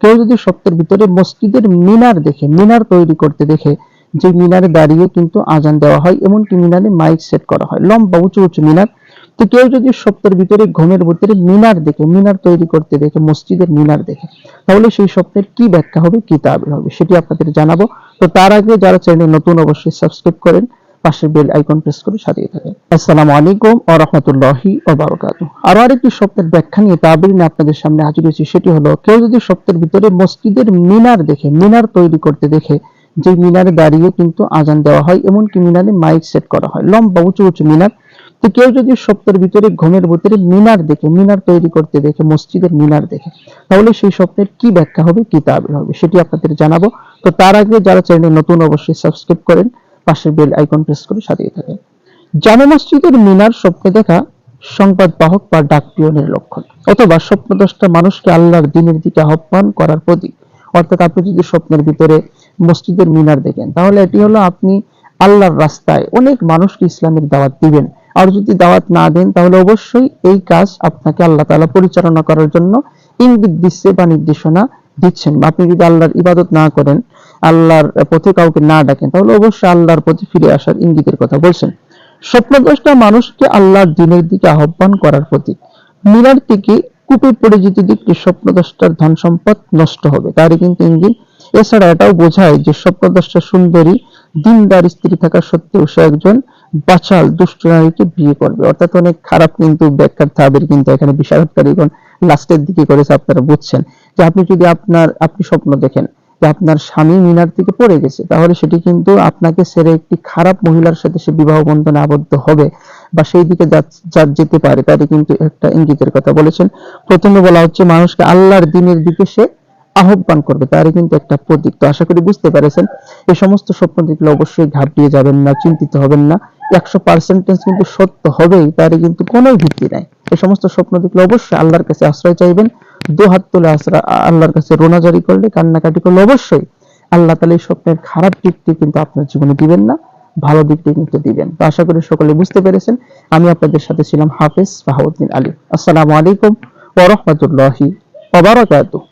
কেউ যদি স্বপ্নের ভিতরে মসজিদের মিনার দেখে, মিনার তৈরি করতে দেখে, যে মিনারে দাঁড়িয়ে কিন্তু আজান দেওয়া হয়, এমনকি মিনারে মাইক সেট করা হয়, লম্বা, উঁচু উঁচু মিনার, তো কেউ যদি স্বপ্নের ভিতরে ঘুমের ভিতরে মিনার দেখে, মিনার তৈরি করতে দেখে, মসজিদের মিনার দেখে, তাহলে সেই স্বপ্নের কি ব্যাখ্যা হবে, কি তাবির হবে, সেটি আপনাদের জানাব। তো তার আগে যারা চ্যানেল নতুন, অবশ্যই সাবস্ক্রাইব করেন। পাশের বেল আইকন প্রেস করে সাজিয়ে থাকেন আসসালামু আলাইকুম ওয়া রাহমাতুল্লাহি ওয়া বারাকাতুহু। আরও আরেকটি স্বপ্নের ব্যাখ্যা নিয়ে তাবির নিয়ে আপনাদের সামনে হাজির হয়েছি, সেটি হলো, কেউ যদি স্বপ্নের ভিতরে মসজিদের মিনার দেখে, মিনার তৈরি করতে দেখে, যে মিনারে দাঁড়িয়ে কিন্তু আজান দেওয়া হয়, এমনকি মিনারে মাইক সেট করা হয়, লম্বা, উঁচু উঁচু মিনার, তো কেউ যদি স্বপ্নের ভিতরে ঘুমের ভিতরে মিনার দেখে, মিনার তৈরি করতে দেখে, মসজিদের মিনার দেখে, তাহলে সেই স্বপ্নের কি ব্যাখ্যা হবে, কি তাবির হবে, সেটি আপনাদের জানাব। তো তার আগে যারা চ্যানেল নতুন, অবশ্যই সাবস্ক্রাইব করেন। পাশের বেল আইকন প্রেস করে সাজিয়ে থাকেন জামা মসজিদের মিনার স্বপ্নে দেখা সংবাদ বাহক বা ডাক পিয়নের লক্ষণ। অথবা স্বপ্নদ্রষ্টা মানুষকে আল্লাহর দিনের দিকে আহ্বান করার প্রতীক। অর্থাৎ আপনি যদি স্বপ্নের ভিতরে মসজিদের মিনার দেখেন, তাহলে এটি হলো আপনি আল্লাহর রাস্তায় অনেক মানুষকে ইসলামের দাওয়াত দিবেন। আর যদি দাওয়াত না দেন, তাহলে অবশ্যই এই কাজ আপনাকে আল্লাহ তাআলা পরিচালনা করার জন্য ইঙ্গিত দিচ্ছে বা নির্দেশনা দিচ্ছেন। আপনি যদি আল্লাহর ইবাদত না করেন আল্লাহর পথে কাউকে না ডাকেন, তাহলে অবশ্যই আল্লাহর পথে ফিরে আসার ইঙ্গিতের কথা বলছেন। স্বপ্নদ্রষ্টা মানুষকে আল্লাহর দিনের দিকে আহ্বান করার প্রতীক। মিনার থেকে কূপে পড়ে যেতে দেখলে স্বপ্নদ্রষ্টার ধন সম্পদ নষ্ট হবে। তারই কিন্তু ইঙ্গিত। এছাড়া এটাও বোঝায় যে স্বপ্নদ্রষ্টা সুন্দরী, দিনদার স্ত্রী থাকা সত্ত্বেও সে একজন বাচাল, দুষ্ট নারীকে বিয়ে করবে। অর্থাৎ অনেক খারাপ কিন্তু ব্যাখ্যার তাবির কিন্তু এখানে বিশারদকারীগণ লাস্টের দিকে করেছে আপনারা বুঝছেন। যে আপনি যদি আপনার, আপনি স্বপ্ন দেখেন যে আপনার স্বামী মিনার থেকে পড়ে গেছে, তাহলে সেটি কিন্তু আপনাকে ছেড়ে একটি খারাপ মহিলার সাথে সে বিবাহ বন্ধনে আবদ্ধ হবে বা সেই দিকে যেতে পারে তারই কিন্তু একটা ইঙ্গিতের কথা বলেছেন। প্রথমে বলা হচ্ছে, মানুষকে আল্লাহর দিনের দিকে সে আহ্বান করবে, তারই কিন্তু একটা প্রতীক। তো আশা করি বুঝতে পেরেছেন এই সমস্ত স্বপ্ন দেখলে অবশ্যই ঘাবড়িয়ে যাবেন না, চিন্তিত হবেন না। একশো পার্সেন্টেজ কিন্তু সত্য হবেই, তারই কিন্তু কোনো ভিত্তি নাই। এই সমস্ত স্বপ্ন দেখলে অবশ্যই আল্লাহর কাছে আশ্রয় চাইবেন। দু হাত তুলে আসরা আল্লাহর কাছে রোনাজারি করলে, কান্নাকাটি করলে অবশ্যই আল্লাহ তালা এই স্বপ্নের খারাপ দিকটি কিন্তু আপনার জীবনে দিবেন না, ভালো দিকটি কিন্তু দিবেন। তো আশা করি সকলে বুঝতে পেরেছেন। আমি আপনাদের সাথে ছিলাম হাফেজ ফাহাউদ্দিন আলী। আসসালামু আলাইকুম ওয়া রাহমাতুল্লাহি ওয়া বারাকাতুহু।